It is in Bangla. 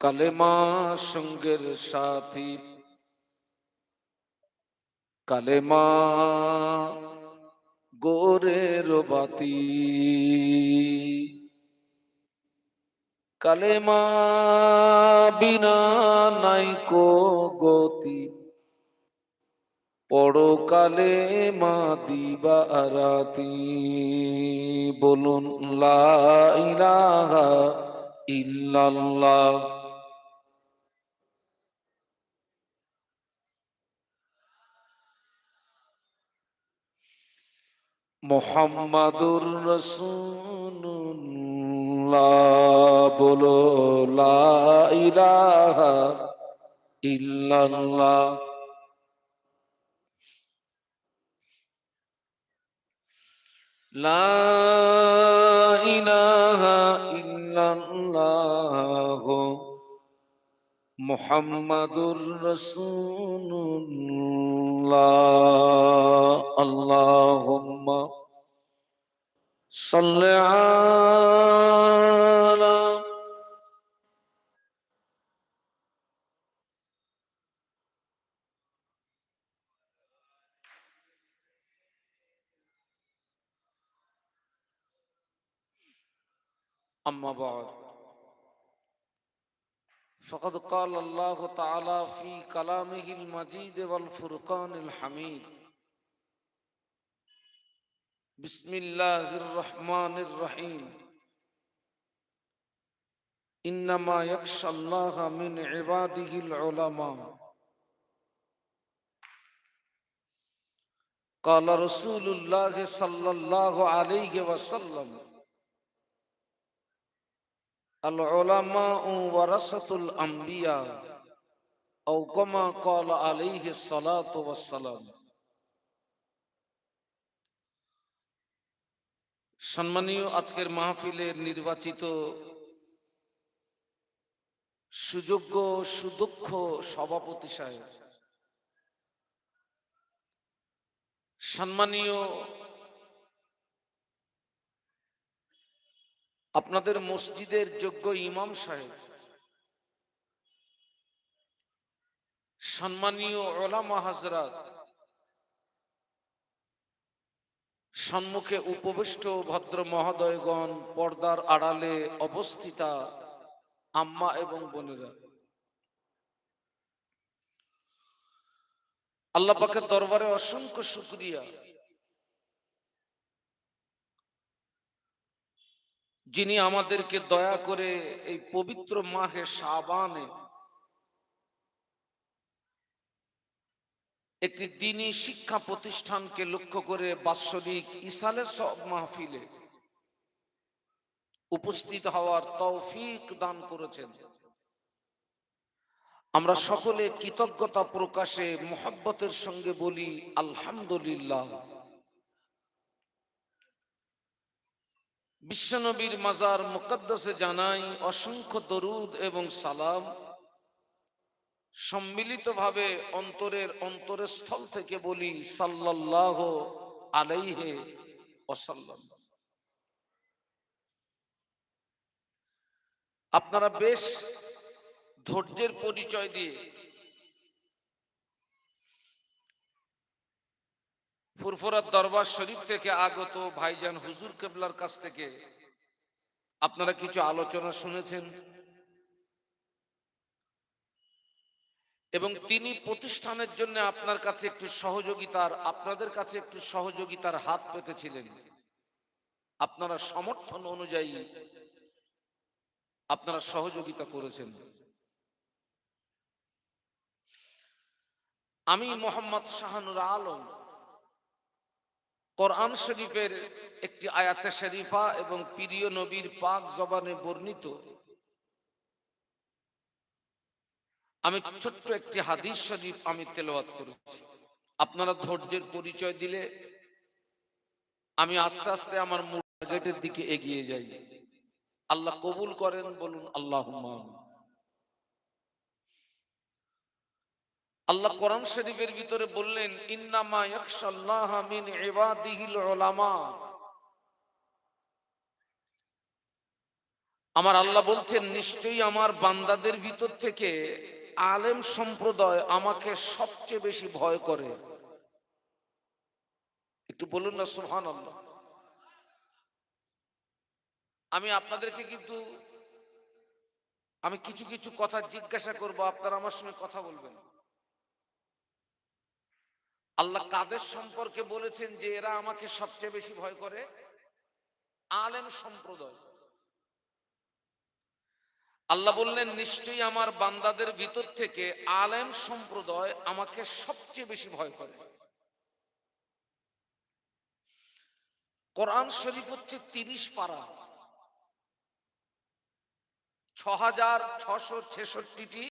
কালেমা সঙ্গের সাথী। কালেমা গোরের বাতি। কালেমা বিনা নাই কো গতি। পড়ো কালে মা দিবা রাতি। বলুন, লা ইলাহা ইল্লাল্লাহ। মোহাম্মদুর রসুল্লাহ বলো লা ইলাহা ইল্লাল্লাহ। লা ইলাহা ইল্লাল্লাহ। মোহাম্মদুর রসুল্লাহ আল্লাহুম্মা صل على أما بعد فقد قال الله تعالى في كلامه المجيد والفرقان الحميد. بسم الله الرحمن الرحيم. إنما يخشى الله من عباده العلماء. قال رسول الله صلى الله عليه وسلم العلماء ورثة الأنبياء أو كما قال عليه الصلاة والسلام. সম্মানীয় আজকের মাহফিলের নির্বাচিত সুযোগ্য, সুদক্ষ সভাপতি সাহেব, সম্মানীয় আপনাদের মসজিদের যোগ্য ইমাম সাহেব, সম্মানীয় ওলামা হাজরাত সম্মুখে উপবিষ্ট ভদ্র মহোদয়গণ পর্দার আড়ালে অবস্থিতা আম্মা এবং বোনেরা। আল্লাহ পাকের দরবারে অসংখ্য শুক্রিয়া। যিনি আমাদেরকে দয়া করে এই পবিত্র মাহে সাবানে একটি দিনী শিক্ষা প্রতিষ্ঠানকে লক্ষ্য করে বাৎসরিক ইসালে সব মাহফিলে উপস্থিত হওয়ার তৌফিক দান করেছেন। আমরা সকলে কৃতজ্ঞতা প্রকাশে মোহাব্বতের সঙ্গে বলি, আলহামদুলিল্লাহ। বিশ্বনবীর মাজার মুকদ্দসে জানাই অসংখ্য দরুদ এবং সালাম। সম্মিলিতভাবে অন্তরের অন্তরের স্থল থেকে বলি সাল্লাহ আলাইহে ওসাল্লাম আপনারা বেশ ধৈর্যের পরিচয় দিয়ে ফুরফুরার দরবার শরীফ থেকে আগত ভাইজান হুজুর কেবলার কাছ থেকে আপনারা কিছু আলোচনা শুনেছেন। এবং তিনি প্রতিষ্ঠানের জন্য আপনার কাছে একটু সহযোগিতার, আপনাদের কাছে একটু সহযোগিতার হাত পেতেছিলেন। আপনারা সমর্থন অনুযায়ী আপনারা সহযোগিতা করেছেন। আমি মোহাম্মদ শাহানুর আলম, কোরআন শরীফের একটি আয়াতে শরীফা এবং প্রিয় নবীর পাক জবানে বর্ণিত আমি ছোট্ট একটি হাদিস শরীফ আমি তেলাওয়াত করেছি। আপনারা ধৈর্যের পরিচয় দিলে আমি আস্তে আস্তে আমার মূল টার্গেটের দিকে এগিয়ে যাই। আল্লাহ কবুল করেন, বলুন আল্লাহ আল্লাহ কোরআন শরীফের ভিতরে বললেন আমার আল্লাহ বলছেন, নিশ্চয়ই আমার বান্দাদের ভিতর থেকে আলেম সম্প্রদায় আমাকে সবচেয়ে বেশি ভয় করে। একটু বলুন না সুহান আমি আপনাদেরকে কিন্তু, আমি কিছু কিছু কথা জিজ্ঞাসা করব, আপনারা আমার সঙ্গে কথা বলবেন। আল্লাহ কাদের সম্পর্কে বলেছেন যে এরা আমাকে সবচেয়ে বেশি ভয় করে? আলেম সম্প্রদায়। আল্লাহ বললেন, নিশ্চয়ই আমার বান্দাদের ভিতর থেকে আলেম সম্প্রদায় আমাকে সবচেয়ে বেশি ভয় করে। কোরআন শরীফ হচ্ছে তিরিশ পারা। ছ হাজার ছশো ছেষট্টিটি